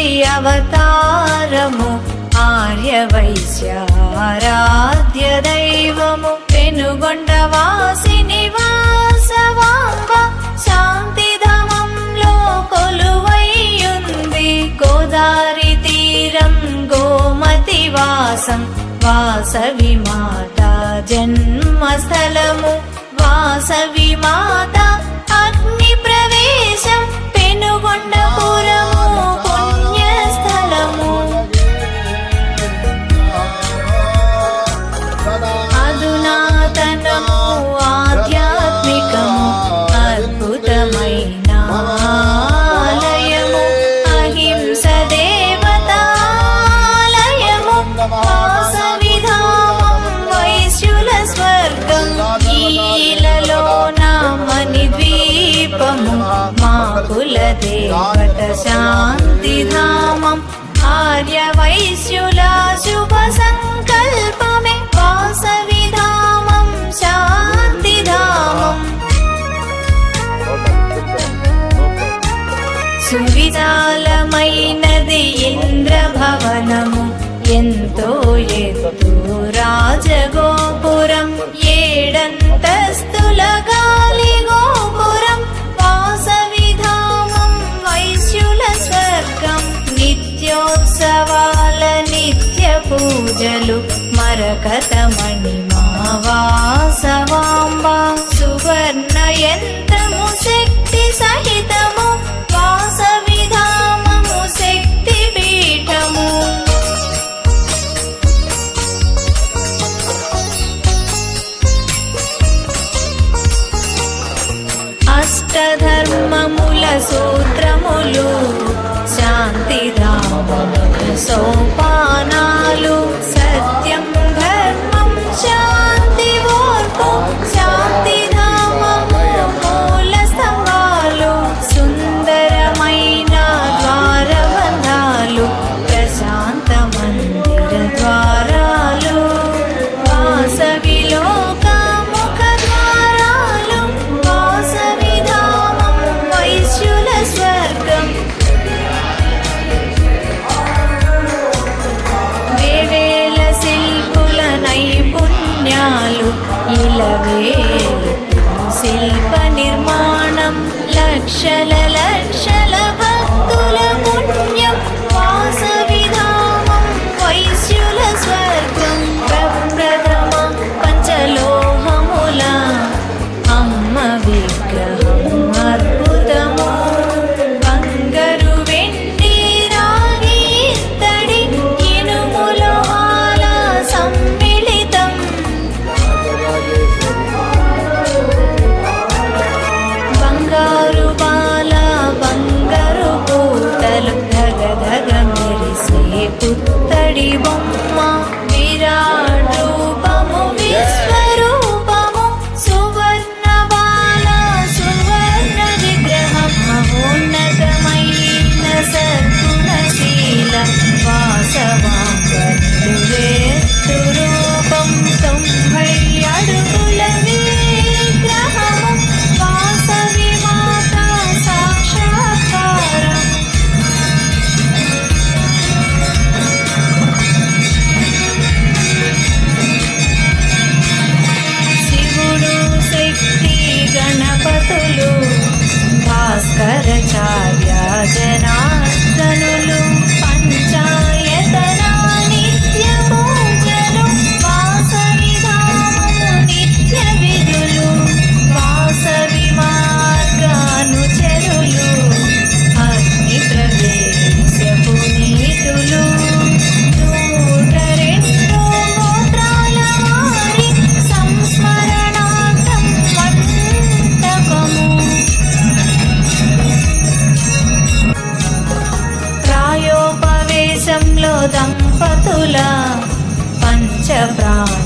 దేవి అవతారము ఆర్యవైశ్యారాధ్య దైవము. పెనుగొండ వాసి వాసవాంబ శాంతిధామంలో కొలువైయుంది. గోదారి తీరం గోమతి వాసం వాసవి మాత జన్మస్థలము. వాసవి మాతా वेङ्कटशान्तिधामम् आर्यवैश्युला शुभसङ्कल्पमे वासविधामं शान्तिधामम् सुविदालमयि नदीन्द्रभवनं यन्तो यत्तु राजगोपुरम् एडन्तस्तु लगालिगो పూజలు మరకతమణి మావాసవాంబా సువర్ణ యంత్రము శక్తి సహితము వాసవిధామము శక్తి పీఠము. అష్టధర్మముల సూత్రములు సోపానాలు సత్యం ലക്ഷ pra lá.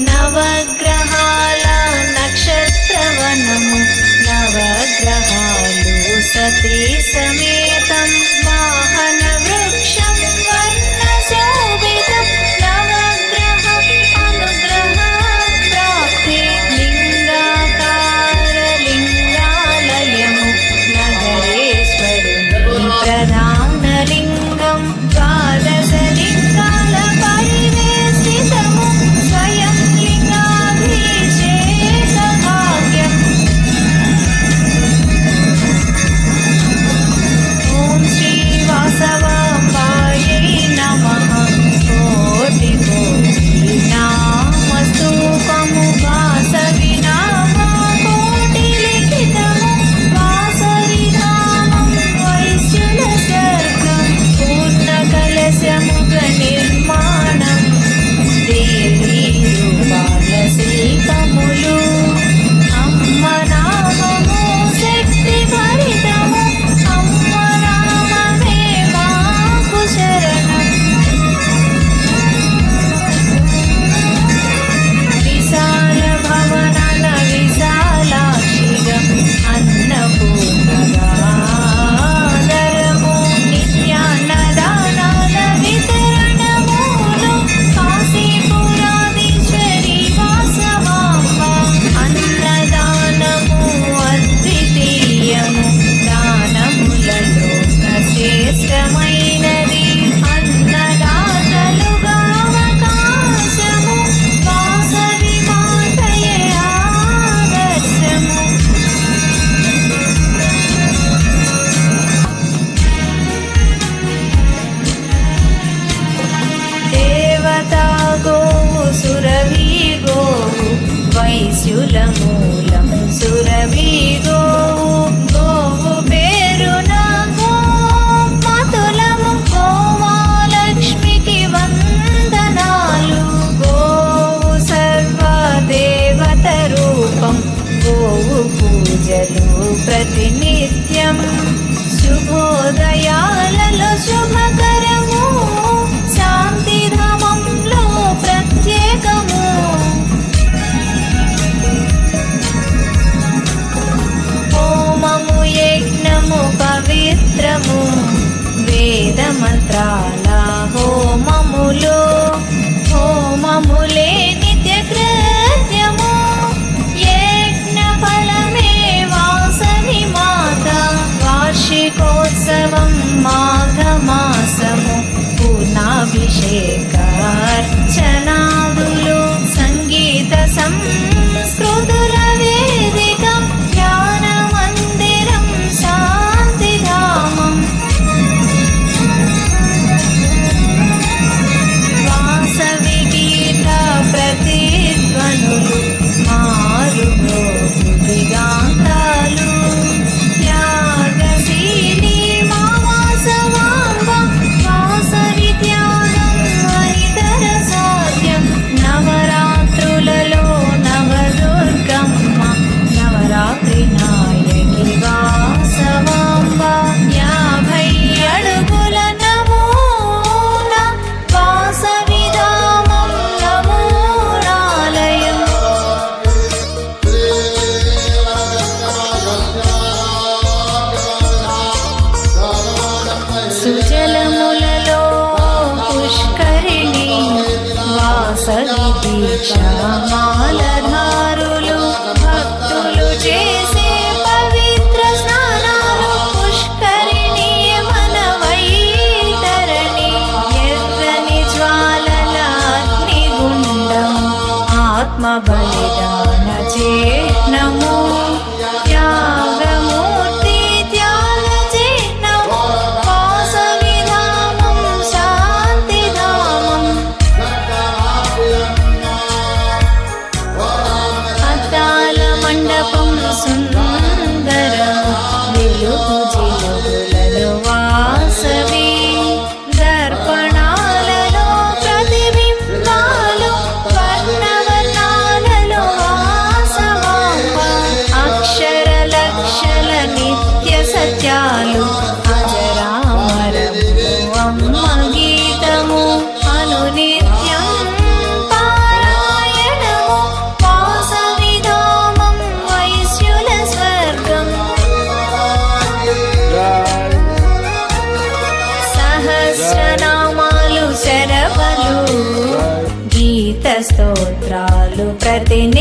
నవగ్రహాల నక్షత్రవనము నవగ్రహాలు సతీ సమే శ్యామాలధారులు భక్తులు చేసే పవిత్ర స్నానాలు పుష్కరిణి మన వైతరణి. ఎర్రని జ్వాలల అగ్నిగుండం యా స్తోత్రాలు ప్రతిని